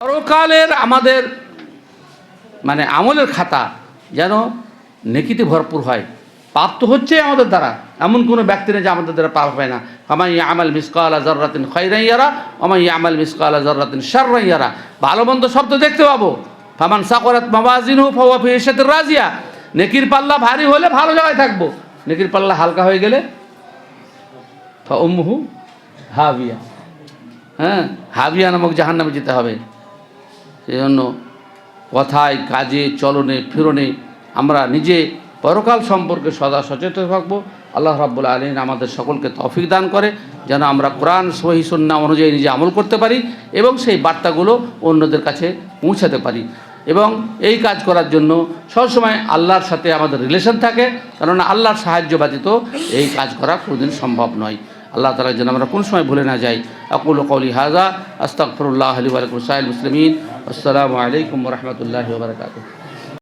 পরকালের আমাদের মানে আমলের খাতা যেন নেকিতে ভরপুর হয়। পাপ তো হচ্ছে আমাদের দ্বারা। এমন কোনো ব্যক্তি নেই যে আমাদের দ্বারা পাপ হয় না। আমাই আমাল মিসকাল জর্রাতিন খৈরাইয়ারা আমাই আমাল মিসকাল জর্রাতিন শাররাইয়ারা ভালো মন্দ তো দেখতে পাবো। ফামান সাকরাত মাবাজিনহু ফি ইশাতির রাজিয়া। নেকির পাল্লা ভারী হলে ভালো জায়গায় থাকব। নেকির পাল্লা হালকা হয়ে গেলে ফা হাবিয়া। হ্যাঁ হাবিয়া নামক জাহান্নামে যেতে হবে। সেই জন্য কথায়, কাজে, চলনে, ফিরনে আমরা নিজে পরকাল সম্পর্কে সদা সচেতন থাকব। আল্লাহ রাব্বুল আলীন আমাদের সকলকে তফিক দান করে, যেন আমরা কোরআন, সহি সন্না অনুযায়ী নিজে আমল করতে পারি এবং সেই বার্তাগুলো অন্যদের কাছে পৌঁছাতে পারি। এবং এই কাজ করার জন্য সবসময় আল্লাহর সাথে আমাদের রিলেশন থাকে, কেননা আল্লাহর সাহায্য ব্যতীত এই কাজ করা কোনোদিন সম্ভব নয়। আল্লাহ তালা যেন আমরা কোন সময় ভুলে না যাই। আকুল কৌলি হাজা আস্তাকফরুল্লাহ আলী আলকুম সাহেল মুসলিমিন। আসসালামু আলাইকুম রহমতুল্লাহ বারকাত